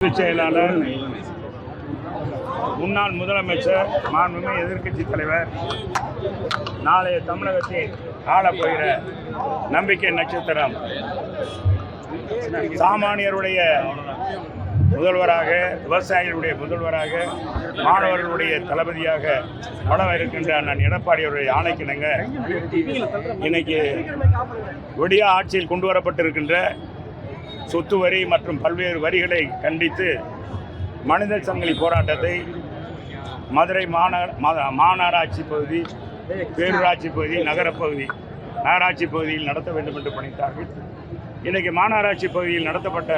பொதுச் செயலாளர் முன்னாள் முதலமைச்சர் மாண்புமிகு எதிர்க்கட்சி தலைவர் நாளைய தமிழகத்தை ஆளப்போகிற நம்பிக்கை நட்சத்திரம் சாமானியருடைய முதல்வராக விவசாயிகளுடைய முதல்வராக மாணவர்களுடைய தளபதியாக வளர இருக்கின்ற நான் எடப்பாடியுடைய ஆணைக்கிணங்க. இன்னைக்கு ஒடியா ஆட்சியில் கொண்டு வரப்பட்டிருக்கின்ற சொத்து வரி மற்றும் பல்வேறு வரிகளை கண்டித்து மனித சங்கிலி போராட்டத்தை மதுரை மாநகர மாநகராட்சி பகுதி பேரூராட்சி பகுதி நகரப்பகுதி நகராட்சி பகுதியில் நடத்த வேண்டும் என்று பணித்தார்கள். இன்றைக்கு மாநகராட்சி பகுதியில் நடத்தப்பட்ட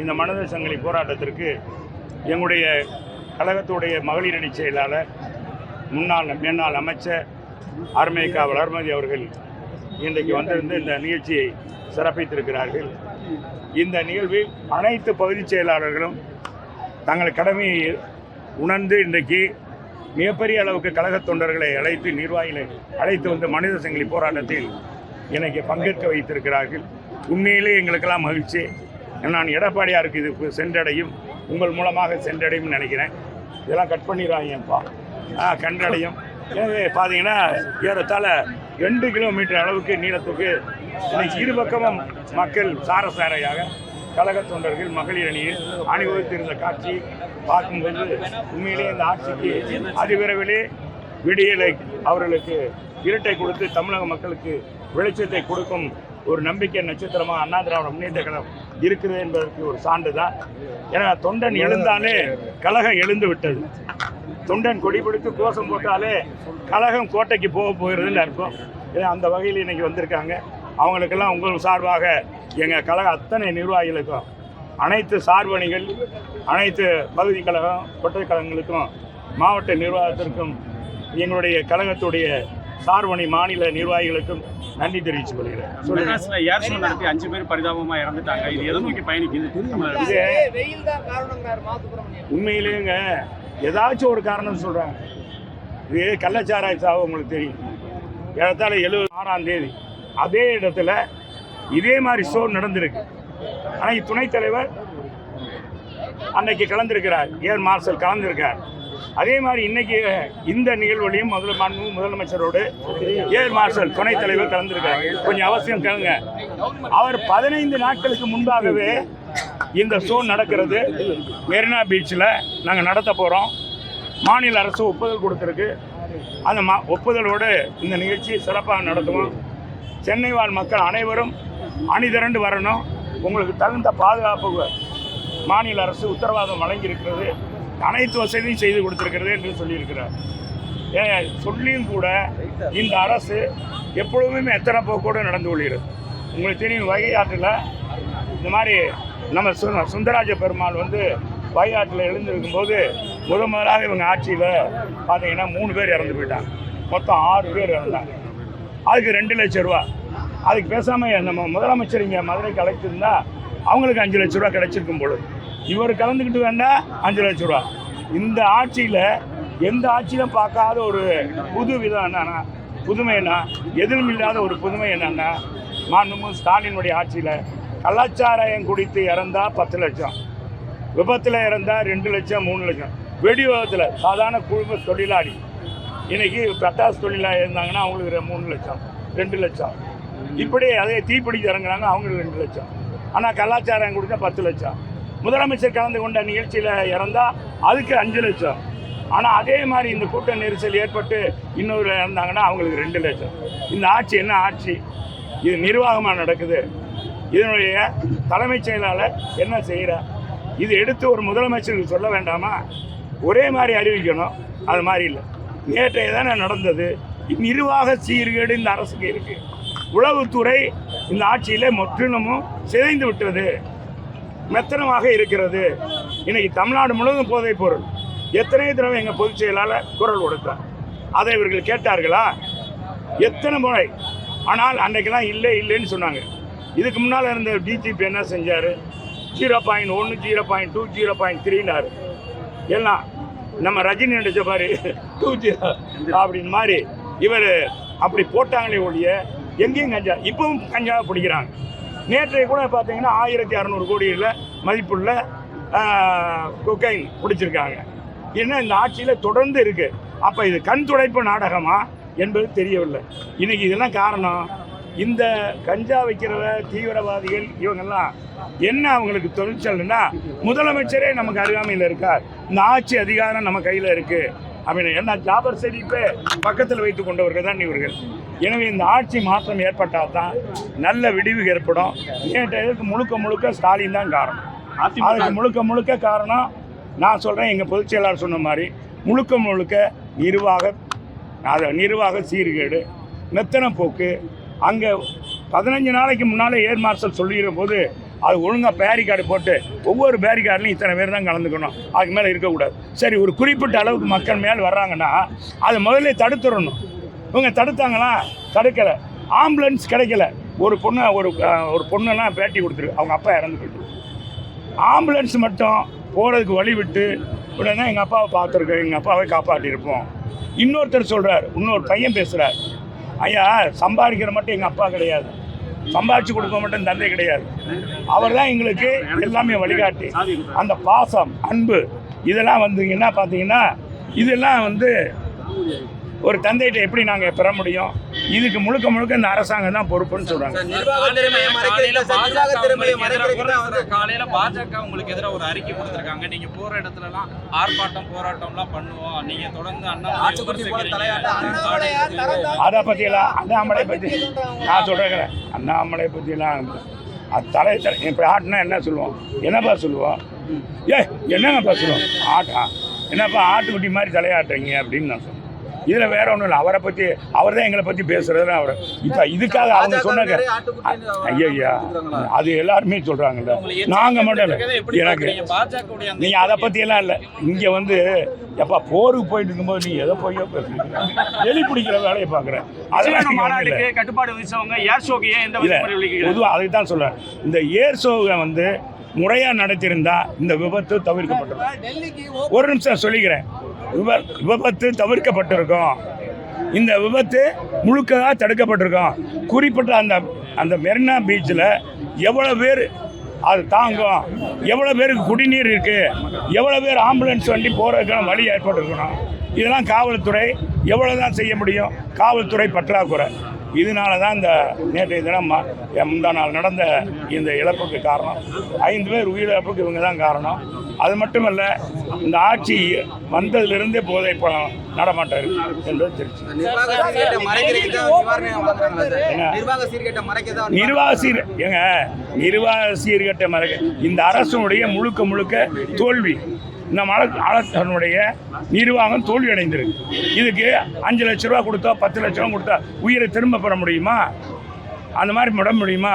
இந்த மனித சங்கிலி போராட்டத்திற்கு எங்களுடைய கழகத்துடைய மகளிர் அணி செயலாளர் முன்னாள் முன்னாள் அமைச்சர் ஆர்மேகா வளர்மதி அவர்கள் இன்றைக்கு வந்திருந்து இந்த நிகழ்ச்சியை சிறப்பித்திருக்கிறார்கள். இந்த நிகழ்வில் அனைத்து பகுதிச் செயலாளர்களும் தங்கள் கடமையை உணர்ந்து இன்றைக்கு மிகப்பெரிய அளவுக்கு கழகத் தொண்டர்களை அழைத்து நிர்வாகிகளை அழைத்து வந்து மனித சங்கிலி போராட்டத்தில் எனக்கு பங்கேற்க வைத்திருக்கிறார்கள். உண்மையிலே எங்களுக்கெல்லாம் மகிழ்ச்சி. நான் எடப்பாடியாருக்கு இது சென்றடையும் உங்கள் மூலமாக சென்றடையும் நினைக்கிறேன். இதெல்லாம் கட் பண்ணிடுறாங்கப்பா ஆ கண்டடையும். எனவே பார்த்தீங்கன்னா ஏறத்தாழ ரெண்டு கிலோமீட்டர் அளவுக்கு நீளத்துக்கு இன்னைக்கு இரு பக்கமும் மக்கள் சாரசாரையாக கழக தொண்டர்கள் மகளிர் அணியில் அணிவகுத்திருந்த காட்சி பார்க்கும்போது உண்மையிலே இந்த ஆட்சிக்கு அதிவிரைவிலே விடியலை அவர்களுக்கு இருட்டை கொடுத்து தமிழக மக்களுக்கு வெளிச்சத்தை கொடுக்கும் ஒரு நம்பிக்கை நட்சத்திரமாக அண்ணா திராவிட முன்னேற்ற கழகம் இருக்குது என்பதற்கு ஒரு சான்று தான் ஏன்னா தொண்டன் எழுந்தாலே கழகம் எழுந்து விட்டது. தொண்டன் கொடி பிடித்து கோஷம் போட்டாலே கழகம் கோட்டைக்கு போக போகிறதுன்னு அர்த்தம். ஏன்னா அந்த வகையில் இன்னைக்கு வந்திருக்காங்க. அவங்களுக்கெல்லாம் உங்கள் சார்பாக எங்கள் கழக அத்தனை நிர்வாகிகளுக்கும் அனைத்து சார்பணிகள் அனைத்து பகுதி கழகம் கொட்டை கழகங்களுக்கும் மாவட்ட நிர்வாகத்திற்கும் எங்களுடைய கழகத்துடைய சார்பணி மாநில நிர்வாகிகளுக்கும் நன்றி தெரிவித்துக் கொள்கிறேன். நடத்தி அஞ்சு பேர் பரிதாபமா இறந்துட்டாங்க. இது எதை நோக்கி பயணிக்குது? உண்மையிலேங்க ஏதாச்சும் ஒரு காரணம் சொல்கிறாங்க இது கள்ளச்சாராய சாவு உங்களுக்கு தெரியும். ஏறத்தாழ எழுபது ஆறாம் தேதி. அதே இடத்துல இதே மாதிரி ஷோ நடந்திருக்கு. ஆனால் துணைத் தலைவர் அன்னைக்கு கலந்திருக்கிறார். Air marshal கலந்திருக்கார்? அதே மாதிரி இன்னைக்கு இந்த நிகழ்வுலையும் முதல் மாண்பு முதலமைச்சரோடு ஏர் மார்ஷல் துணைத் தலைவர் கலந்திருக்கார் கொஞ்சம் அவசியம் கேளுங்க. அவர் பதினைந்து நாட்களுக்கு முன்பாகவே இந்த ஷோ நடக்கிறது. மெரினா பீச்சில் நாங்கள் நடத்த போகிறோம் மாநில அரசு ஒப்புதல் கொடுத்துருக்கு. அந்த மா ஒப்புதலோடு இந்த நிகழ்ச்சியை சிறப்பாக நடத்துவோம். சென்னை வாழ் மக்கள் அனைவரும் அணிதிரண்டு வரணும். உங்களுக்கு தகுந்த பாதுகாப்பு மாநில அரசு உத்தரவாதம் வழங்கியிருக்கிறது. அனைத்து வசதியும் செய்து கொடுத்துருக்கிறது என்று சொல்லியிருக்கிறார். ஏன் சொல்லியும் கூட இந்த அரசு எப்பொழுதுமே எத்தனை போக்கோடு நடந்து கொள்கிறது. உங்களுக்கு தெரியும் வைகை ஆற்றில் இந்த மாதிரி நம்ம சு- சுந்தராஜ பெருமாள் வந்து வைகை எழுந்திருக்கும் போது முத முதலாக இவங்க ஆட்சியில் பார்த்தீங்கன்னா மூணு பேர் இறந்து போயிட்டாங்க. மொத்தம் ஆறு பேர் இறந்தாங்க. அதுக்கு ரெண்டு லட்சம் ரூபா. அதுக்கு பேசாமல் நம்ம முதலமைச்சர் இங்கே மதுரைக்கு அழைச்சிருந்தா அவங்களுக்கு அஞ்சு லட்ச ரூபா கிடைச்சிருக்கும் பொழுது இவர் கலந்துக்கிட்டு வேண்டா அஞ்சு லட்ச ரூபா. இந்த ஆட்சியில் எந்த ஆட்சியிலும் பார்க்காத ஒரு புது விதம் என்னன்னா புதுமைன்னா எதிலும் இல்லாத ஒரு புதுமை என்னன்னா மாண்புமிகு ஸ்டாலினுடைய ஆட்சியில் கலாச்சாரம் குடித்து இறந்தா பத்து லட்சம். விபத்தில் இறந்தால் ரெண்டு லட்சம் மூணு லட்சம். வெடி விபத்தில் சாதாரண குடும்ப தொழிலாளி. இன்னைக்கு பட்டாசு தொழிலாளி இருந்தாங்கன்னா அவங்களுக்கு மூணு லட்சம் ரெண்டு லட்சம். இப்படி அதே தீப்பிடிச்சு இறங்குறாங்க அவங்களுக்கு ரெண்டு லட்சம். ஆனால் கலாச்சாரம் கொடுத்தா பத்து லட்சம். முதலமைச்சர் கலந்து கொண்ட நிகழ்ச்சியில் இறந்தால் அதுக்கு அஞ்சு லட்சம். ஆனால் அதே மாதிரி இந்த கூட்ட நெரிசல் ஏற்பட்டு இன்னொரு இறந்தாங்கன்னா அவங்களுக்கு ரெண்டு லட்சம். இந்த ஆட்சி என்ன ஆட்சி? இது நிர்வாகமாக நடக்குது. இதனுடைய தலைமைச் செயலாளர் என்ன செய்கிறார்? இது எடுத்து ஒரு முதலமைச்சருக்கு சொல்ல வேண்டாமா? ஒரே மாதிரி அறிவிக்கணும். அது மாதிரி இல்லை. நேற்றைய தானே நடந்தது. நிர்வாக சீர்கேடு இந்த அரசுக்கு இருக்குது உளவுத்துறை இந்த ஆட்சியிலே முற்றிலுமும் சிதைந்து விட்டது. மெத்தனமாக இருக்கிறது. இன்னைக்கு தமிழ்நாடு முழுவதும் போதைப் பொருள். எத்தனை தடவை எங்கள் பொதுச் செயலாளர் குரல் கொடுத்தார். அதை இவர்கள் கேட்டார்களா? எத்தனை முறை? ஆனால் அன்றைக்கெல்லாம் இல்லை இல்லைன்னு சொன்னாங்க. இதுக்கு முன்னால் இருந்த டிஜிபி என்ன செஞ்சார்? ஜீரோ பாயிண்ட் ஒன்று zero point two zero point த்ரீனாரு எல்லாம் நம்ம ரஜினி நடிச்ச பாரு டூ ஜீரோ அப்படின்னு மாதிரி இவர் அப்படி போட்டாங்களே ஒழிய எங்கேயும் கஞ்சா இப்பவும் கஞ்சாவை பிடிக்கிறாங்க. நேற்றைய கூட பார்த்தீங்கன்னா ஆயிரத்தி அறநூறு கோடியில் மதிப்புள்ள கொக்கைன் பிடிச்சிருக்காங்க என்ன இந்த ஆட்சியில் தொடர்ந்து இருக்குது அப்போ இது கண் துடைப்பு நாடகமா என்பது தெரியவில்லை. இன்னைக்கு இதெல்லாம் காரணம்? இந்த கஞ்சா வைக்கிறவ தீவிரவாதிகள் இவங்கெல்லாம் என்ன அவங்களுக்கு தொழிற்சல்னா முதலமைச்சரே நமக்கு அருகாமையில் இருக்கார். இந்த ஆட்சி அதிகாரம் நம்ம கையில் இருக்கு. அப்படின்னு என்ன ஜாபர் செழிப்பே பக்கத்தில் வைத்து கொண்டவர்கள் தான் இவர்கள். எனவே இந்த ஆட்சி மாற்றம் ஏற்பட்டால் தான் நல்ல விடிவு ஏற்படும். இதுக்கு முழுக்க முழுக்க ஸ்டாலின் தான் காரணம். அதுக்கு முழுக்க முழுக்க காரணம் நான் சொல்கிறேன் எங்கள் பொதுச் செயலாளர் சொன்ன மாதிரி முழுக்க முழுக்க நிர்வாக அது நிர்வாக சீர்கேடு மெத்தன போக்கு அங்கே பதினஞ்சு நாளைக்கு முன்னாலே ஏர் மார்ஷல் சொல்லிடுற போது அது ஒழுங்காக பேரிகார்டு போட்டு ஒவ்வொரு பேரிகார்ட்லையும் இத்தனை பேர் தான் கலந்துக்கணும். அதுக்கு மேலே இருக்கக்கூடாது. சரி ஒரு குறிப்பிட்ட அளவுக்கு மக்கள் மேல் வர்றாங்கன்னா அதை முதல்ல தடுத்துடணும். இவங்க தடுத்தாங்களா? தடுக்கலை. ஆம்புலன்ஸ் கிடைக்கல. ஒரு பொண்ணு ஒரு ஒரு பொண்ணெல்லாம் பேட்டி கொடுத்துரு அவங்க அப்பா இறந்து போயிட்டு ஆம்புலன்ஸ் மட்டும் போகிறதுக்கு வழி விட்டு உடனே எங்கள் அப்பாவை பார்த்துருக்கோம் எங்கள் அப்பாவை காப்பாற்றிருப்போம் இன்னொருத்தர் சொல்கிறார் இன்னொரு பையன் பேசுகிறார் ஐயா சம்பாதிக்கிற மட்டும் எங்கள் அப்பா கிடையாது. சம்பாதிச்சு கொடுக்க மட்டும் தந்தை கிடையாது. அவர் தான் எங்களுக்கு எல்லாமே வழிகாட்டி. அந்த பாசம் அன்பு இதெல்லாம் வந்தீங்கன்னா பார்த்தீங்கன்னா இதெல்லாம் வந்து ஒரு தந்தைகிட்ட எப்படி நாங்கள் பெற முடியும்? இதுக்கு முழுக்க முழுக்க இந்த அரசாங்கம் தான் பொறுப்புன்னு வந்து காலையில பாஜக உங்களுக்கு எதிராக ஒரு அறிக்கை கொடுத்திருக்காங்க. நீங்க போற இடத்துல எல்லாம் ஆர்ப்பாட்டம் போராட்டம் எல்லாம் பண்ணுவோம். நீங்க தொடர்ந்து அண்ணா அதை பற்றியெல்லாம் அண்ணாமலை பற்றி நான் சொல்கிறேன் அண்ணாமலை பற்றியெல்லாம் அது தலை தலை இப்போ ஆட்டுனா என்ன சொல்லுவோம்? என்னப்பா சொல்லுவோம்? ஏ என்னங்கப்பா சொல்லுவோம்? ஆட்டா? என்னப்பா ஆட்டுக்குட்டி மாதிரி தலையாட்டுறீங்க அப்படின்னு நான் சொன்னேன் இதில் வேற ஒன்றும் இல்லை. அவரை பற்றி அவர் தான் எங்களை பற்றி பேசுறது அவர். இப்போ இதுக்காக அவங்க சொன்னாங்க. ஐயா அது எல்லாருமே சொல்கிறாங்கல்ல நாங்கள் மட்டும் இல்லை. எனக்கு நீங்கள் அதை பற்றியெல்லாம் இல்லை. இங்கே வந்து எப்பா போருக்கு போயிட்டு இருக்கும்போது நீ எதை போயோ பேசுறீங்க? எலி பிடிக்கிற வேலையை பார்க்குறேன் அதெல்லாம் கட்டுப்பாடு விதிச்சவங்க ஏர் ஷோக்கு ஏன் எந்த பொதுவாக அதுக்கு தான் சொல்கிறேன் இந்த ஏர் ஷோவை வந்து முறையாக நடத்தியிருந்தால் இந்த விபத்து தவிர்க்கப்பட்டிருக்கும். ஒரு நிமிஷம் சொல்லிக்கிறேன். விப விபத்து தவிர்க்கப்பட்டிருக்கும். இந்த விபத்து முழுக்கதாக தடுக்கப்பட்டிருக்கும். குறிப்பிட்ட அந்த அந்த மெரினா பீச்சில் எவ்வளோ பேர் அது தாங்கும். எவ்வளோ பேருக்கு குடிநீர் இருக்குது எவ்வளோ பேர் ஆம்புலன்ஸ் வண்டி போகிறதுக்கான வழி ஏற்பட்டிருக்கணும். இதெல்லாம் காவல்துறை எவ்வளோ தான் செய்ய முடியும்? காவல்துறை பற்றாக்குறை. இதனால தான் இந்த நேற்றைய தினம் முந்தா நாள் நடந்த இந்த இழப்புக்கு காரணம். ஐந்து பேர் உயிரிழப்புக்கு இவங்க தான் காரணம். அது மட்டுமல்ல இந்த ஆட்சி வந்ததிலிருந்தே போதை பழம் என்பது? நிர்வாக சீர்கேட்டை மறைக்க தான் நிர்வாக சீர் ஏங்க நிர்வாக சீர்கட்ட மறக்க இந்த அரசுடைய முழுக்க முழுக்க தோல்வி. இந்த மல அரசனுடைய நிர்வாகம் தோல்வி அடைந்திருக்கு இதுக்கு அஞ்சு லட்ச ரூபா கொடுத்தா பத்து லட்ச ரூபா கொடுத்தா உயிரை திரும்ப பெற முடியுமா? அந்த மாதிரி விட முடியுமா?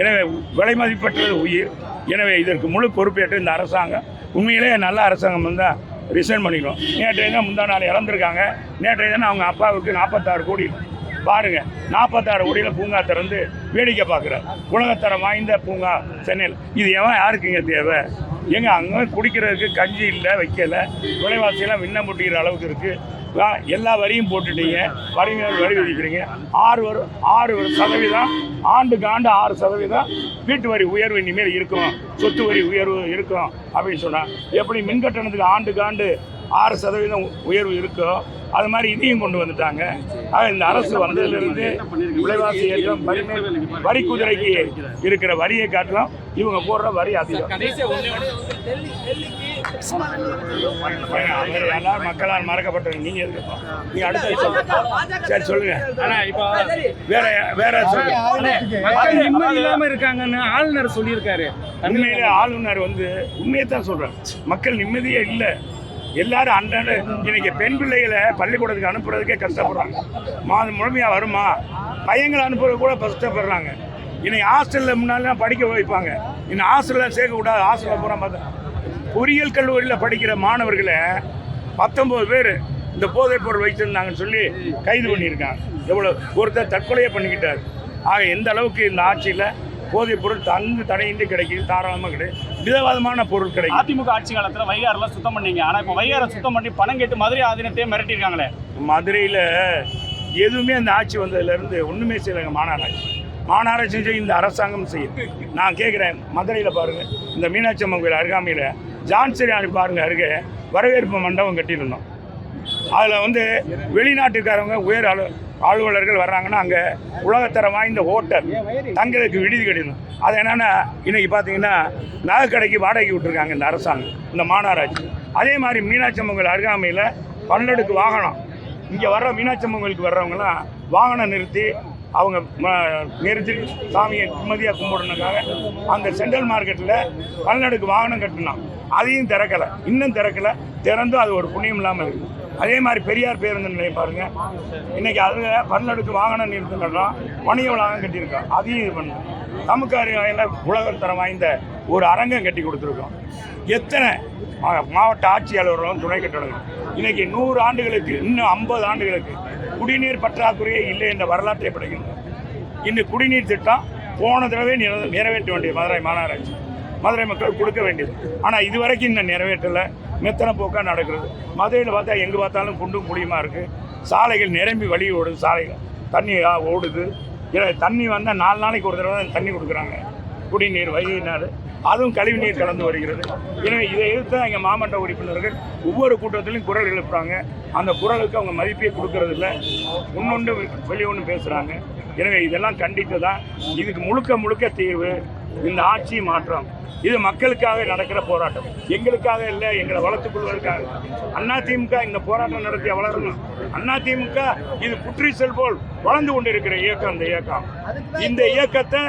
எனவே விலை மதிப்பற்றது உயிர். எனவே இதற்கு முழு பொறுப்பேற்று இந்த அரசாங்கம் உண்மையிலேயே நல்ல அரசாங்கம் வந்தால் ரிசைன் பண்ணிக்கணும். நேற்றைய தான் முந்தா நாள் இறந்துருக்காங்க. நேற்றைய தினம் அவங்க அப்பாவுக்கு நாற்பத்தாறு கோடி. பாருங்கள் நாற்பத்தாறு கோடியில் பூங்கா திறந்து வேடிக்கை பார்க்குறார். உலகத்தரம் வாய்ந்த பூங்கா சென்னையில் இது எவன் யாருக்குங்க தேவை? எங்க அங்கே குடிக்கிறதுக்கு கஞ்சி இல்லை வைக்கலை. விலைவாசியெல்லாம் விண்ணம் முட்டிக்கிற அளவுக்கு இருக்குது எல்லா வரியும் போட்டுட்டீங்க வரி வரி விதிக்கிறீங்க. ஆறு வரும் ஆறு ஒரு சதவீதம் ஆண்டுக்கு ஆண்டு ஆறு சதவீதம் வீட்டு வரி உயர்வு இனிமேல் இருக்கும். சொத்து வரி உயர்வு இருக்கும் அப்படின்னு சொன்னால் எப்படி மின் கட்டணத்துக்கு ஆண்டுக்கு ஆண்டு ஆறு சதவீதம் உயர்வு இருக்கோ அது மாதிரி இதையும் கொண்டு வந்துட்டாங்க. ஆக இந்த அரசு வந்ததிலிருந்து விலைவாசி ஏற்றம் வரி வரி குதிரைக்கு இருக்கிற வரியை காட்டிலும் இவங்க போடுற வரி அதிகம். எல்லாரும் மக்களால் மறக்கப்பட்டது. நீங்க எதுக்கு நீ அடுத்த சொல்லுங்க சரி சொல்லுங்க. ஆனா இப்போ வேற வேற நிம்மதி இல்லாம இருக்காங்கன்னு ஆளுநர் சொல்லியிருக்காரு. உண்மையிலே ஆளுநர் வந்து உண்மையை தான் சொல்றாரு. மக்கள் நிம்மதியே இல்லை. எல்லாரும் அன்றாட இன்னைக்கு பெண் பிள்ளைகளை பள்ளிக்கூடத்துக்கு அனுப்புறதுக்கே கஷ்டப்படுறாங்க. மாதம் முழுமையாக வருமா? பையங்களை அனுப்புறது கூட கஷ்டப்படுறாங்க. இன்னைக்கு ஹாஸ்டலில் முன்னாலாம் படிக்க வைப்பாங்க. இன்னும் ஹாஸ்டலில் சேர்க்கக்கூடாது ஹாஸ்டலில் போகிற பார்த்தா பொறியியல் கல்லூரியில் படிக்கிற மாணவர்களை பத்தொம்போது பேர் இந்த போதைப் பொருள் வைத்திருந்தாங்கன்னு சொல்லி கைது பண்ணியிருக்காங்க. எவ்வளோ ஒருத்தர் தற்கொலையே பண்ணிக்கிட்டார். ஆக எந்த அளவுக்கு இந்த ஆட்சியில் போதைப் பொருள் தங்கு தடையின்றி கிடைக்குது தாராளமாக கிடையாது விதவிதமான பொருள் கிடைக்கும் அதிமுக ஆட்சி காலத்துல வைகாரெல்லாம் சுத்தம் பண்ணீங்க. ஆனா இப்போ வைகாரை சுத்தம் பண்ணி பணம் கேட்டு மதுரை ஆதீனத்தையே மிரட்டிருக்காங்களே மதுரையில் எதுவுமே அந்த ஆட்சி வந்ததுலேருந்து ஒன்றுமே செய்யலைங்க மாநகராட்சி. மாநகராட்சி இந்த அரசாங்கம் செய்யும் நான் கேட்குறேன் மதுரையில் பாருங்கள் இந்த மீனாட்சி அம்மன் கோயில் அருகாமையில் ஜான்சன் பாருங்க அருகே வரவேற்பு மண்டபம் கட்டியிருந்தோம். அதில் வந்து வெளிநாட்டுக்காரங்க உயர் அலு ஆளுநர்கள் வர்றாங்கன்னா அங்கே உலகத்தரம் வாய்ந்த ஹோட்டல் தங்களுக்கு விடுதி கிடைக்கும் அது என்னென்னா இன்றைக்கி பார்த்தீங்கன்னா நகைக்கடைக்கு வாடகைக்கு விட்டுருக்காங்க இந்த அரசாங்கம் இந்த மாநகராட்சி. அதே மாதிரி மீனாட்சி அம்மன் அருகாமையில் பன்னெடுக்கு வாகனம். இங்கே வர்ற மீனாட்சி அம்மன் கோயிலுக்கு வாகனம் நிறுத்தி அவங்க ம- சாமியை நிம்மதியாக கும்பிடணுக்காக அந்த சென்ட்ரல் மார்க்கெட்டில் பல்நடுக்கு வாகனம் கட்டினான். அதையும் திறக்கலை. இன்னும் திறக்கலை. திறந்தும் அது ஒரு புண்ணியம் இல்லாமல் இருக்குது அதே மாதிரி பெரியார் பேருந்து நிலையம் பாருங்கள் இன்றைக்கி அதில் பல்நடுக்கு வாகனம் நிறுத்தங்கள்லாம் வணிக வளாகம் கட்டியிருக்கோம் அதையும் இது பண்ணோம் தமுக்காரி வகையில் உலகத்தரம் வாய்ந்த ஒரு அரங்கம் கட்டி கொடுத்துருக்கோம். எத்தனை மாவட்ட ஆட்சியாளர்களும் துணை கட்டடங்கள். இன்னைக்கு நூறு ஆண்டுகளுக்கு இன்னும் ஐம்பது ஆண்டுகளுக்கு குடிநீர் பற்றாக்குறையே இல்லை என்ற வரலாற்றை படைக்கின்றோம். இந்த குடிநீர் திட்டம் போன தடவை நிறைவேற்ற வேண்டியது மதுரை மாநகராட்சி. மதுரை மக்கள் கொடுக்க வேண்டியது. ஆனால் இதுவரைக்கும் இன்னும் நிறைவேற்றலை. மெத்தனை போக்காக நடக்கிறது. மதுரையில் பார்த்தா எங்கே பார்த்தாலும் குண்டும் குழியுமா இருக்குது சாலைகள் நிரம்பி வழி ஓடுது. சாலைகள் தண்ணி ஓடுது. இல்லை தண்ணி வந்தால் நாலு நாளைக்கு ஒரு தடவை தான் தண்ணி கொடுக்குறாங்க. குடிநீர் வைகையினார் அதுவும் கழிவு நீர் கலந்து வருகிறது. எனவே இதை எதிர்த்து எங்கள் மாமன்ற உறுப்பினர்கள் ஒவ்வொரு கூட்டத்திலையும் குரல் எழுப்புறாங்க. அந்த குரலுக்கு அவங்க மதிப்பே கொடுக்கறதில்ல. முன்னொன்று வெளியே ஒன்று பேசுகிறாங்க எனவே இதெல்லாம் கண்டித்து தான் இதுக்கு முழுக்க முழுக்க தீர்வு இந்த ஆட்சி மாற்றம். இது மக்களுக்காக நடக்கிற போராட்டம். எங்களுக்காக இல்லை எங்களை வளர்த்துக் கொள்வதற்காக அண்ணா திமுக இந்த போராட்டம் நடத்தி வளரணும். அண்ணா திமுக இது புற்றீசல் போல் வளர்ந்து கொண்டிருக்கிற இயக்கம் இந்த இயக்கம். இந்த இயக்கத்தை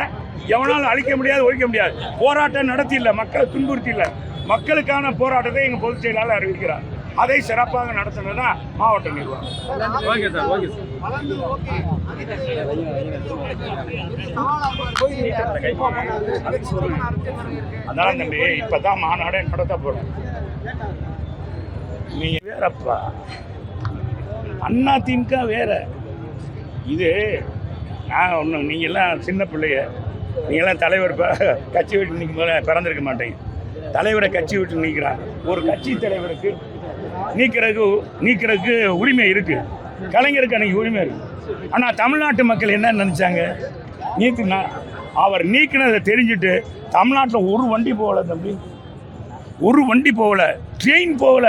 எவனாலும் அழிக்க முடியாது ஒழிக்க முடியாது. போராட்டம் நடத்தி இல்லை மக்களை துன்புறுத்தி இல்லை மக்களுக்கான போராட்டத்தை எங்கள் பொதுச் செயலாளர் அறிவிக்கிறார். அதை சிறப்பாக நடத்துனது தான் மாவட்ட நிர்வாகம். Okay sir okay sir. அதான் தம்பி இப்பதான் மாநாடே நடத்த போறோம். நீங்க வேறப்பா. அண்ணா திமுக வேற. இது நான் ஒன்றும் நீங்கள்லாம் சின்ன பிள்ளைய நீங்கள்லாம் தலைவர் கட்சி விட்டு நிற்கும் போது பிறந்திருக்க மாட்டீங்க. தலைவரை கட்சி விட்டு நீக்கிறாங்க. ஒரு கட்சி தலைவருக்கு நீக்கிறதுக்கு நீக்கிறதுக்கு உரிமை இருக்குது கலைஞருக்கு அன்றைக்கி உரிமை இருக்குது ஆனால் தமிழ்நாட்டு மக்கள் என்ன நினச்சாங்க? நீக்கினா அவர் நீக்கினதை தெரிஞ்சுட்டு தமிழ்நாட்டில் ஒரு வண்டி போகலை தம்பி. ஒரு வண்டி போகல ட்ரெயின் போகல.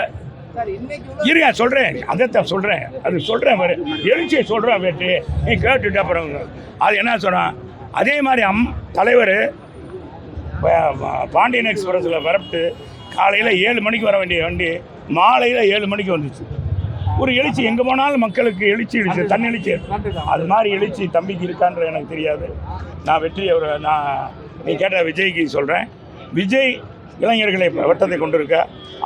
இருங்க சொல்கிறேன் அதைத்தான் சொல்கிறேன் அது சொல்கிறேன் பாரு. எழுச்சியை சொல்கிறேன் வேட்டு நீ கேட்டுட்டு அப்புறம் அது என்ன சொன்னான்? அதே மாதிரி அம் தலைவர் பாண்டியன் எக்ஸ்பிரஸில் வரப்பட்டு காலையில் ஏழு மணிக்கு வர வேண்டிய வண்டி. மாலையில் ஏழு மணிக்கு வந்துச்சு. ஒரு எழுச்சி எங்கே போனாலும் மக்களுக்கு எழுச்சி எழுச்சி தன் எழுச்சி அது மாதிரி எழுச்சி தம்பிக்கு இருக்கான்ற எனக்கு தெரியாது. நான் வெற்றி அவர் நான் நீ கேட்ட விஜய்க்கு சொல்கிறேன் விஜய் இளைஞர்களை வட்டத்தை கொண்டிருக்க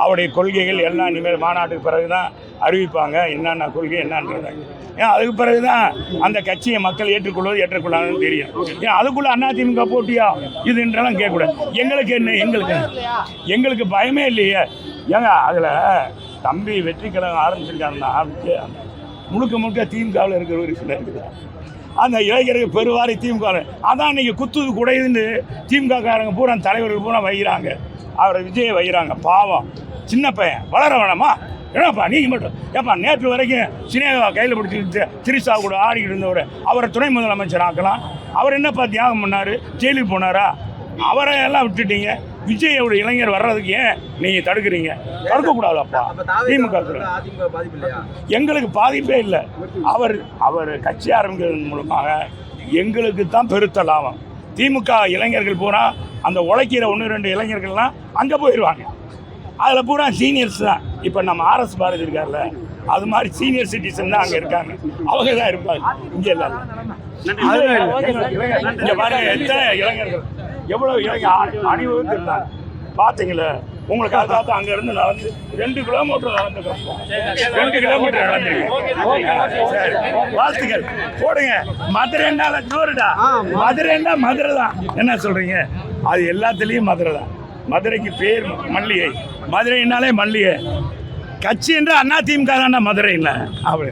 அவருடைய கொள்கைகள் எல்லாம் இனிமேல் மாநாட்டுக்கு பிறகு தான் அறிவிப்பாங்க. என்னென்ன கொள்கை என்னன்றதாங்க ஏன் அதுக்கு பிறகு தான் அந்த கட்சியை மக்கள் ஏற்றுக்கொள்வது ஏற்றுக்கொள்ளாதுன்னு தெரியும். ஏன் அதுக்குள்ளே அதிமுக போட்டியா? இதுன்றலாம் கேட்கக்கூடாது. எங்களுக்கு என்ன எங்களுக்கு எங்களுக்கு பயமே இல்லையே. ஏங்க அதில் தம்பி வெற்றி கழகம் ஆரம்பிச்சிருக்காருன்னா முழுக்க முழுக்க திமுகவில் இருக்கிற ஒரு சிலர். இருக்குது அந்த இளைஞர்கள் பெருவாரி திமுக அதான் இன்னைக்கு குத்துது குடையுதுன்னு திமுகக்காரங்க பூரா தலைவர்கள் பூரா வைகிறாங்க அவரை விஜயை வைகிறாங்க பாவம். சின்ன பையன். வளர வேணாமா என்னப்பா நீங்கள் மட்டும். ஏப்பா நேற்று வரைக்கும் சினேகா கையில் பிடிச்சிட்டு திரிசா கூட ஆடிக்கிட்டு இருந்தவர். அவரை துணை முதலமைச்சர் ஆக்கலாம். அவர் என்னப்பா தியாகம் பண்ணார்? ஜெயிலுக்கு போனாரா? அவரை எல்லாம் விட்டுட்டீங்க. விஜயோட இளைஞர் வர்றதுக்கு ஏன் நீங்கள் தடுக்கிறீங்க? தடுக்கக்கூடாதப்பா? அப்ப திமுக எங்களுக்கு பாதிப்பே இல்லை. அவர் அவர் கட்சி ஆரம்பிக்கிறதன் மூலமாக எங்களுக்கு தான் பெருத்த லாபம். திமுக இளைஞர்கள் பூரா அந்த உழைக்கிற ஒன்று ரெண்டு இளைஞர்கள்லாம் அங்கே போயிடுவாங்க அதில் பூரா சீனியர்ஸ் தான். இப்போ நம்ம ஆர்எஸ் பாரதி இருக்கார்ல அது மாதிரி சீனியர் சிட்டிசன் தான் அங்கே இருக்காங்க. அவங்க தான் இருப்பாங்க. இங்கே இல்லை இங்கே பாருங்க எத்தனை இளைஞர்கள்? எவ்வளோ இளைஞர் அணிவகுத்து இருந்தாங்க. உங்களுக்கு அதுக்காக அங்க இருந்து நடந்து ரெண்டு கிலோமீட்டர் நடந்துக்கிறோம் ரெண்டு கிலோமீட்டர் நடந்துருக்கோம் வாழ்த்துக்கள். போடுங்க. மதுரைன்னால ஜோருடா. மதுரைன்னா மதுரை தான். என்ன சொல்றீங்க? அது எல்லாத்துலேயும் மதுரை தான். மதுரைக்கு பேர் மல்லிகை. மதுரைனாலே மல்லிகை. கட்சி என்று அண்ணா திமுக தானே மதுரை இல்லை அப்படி.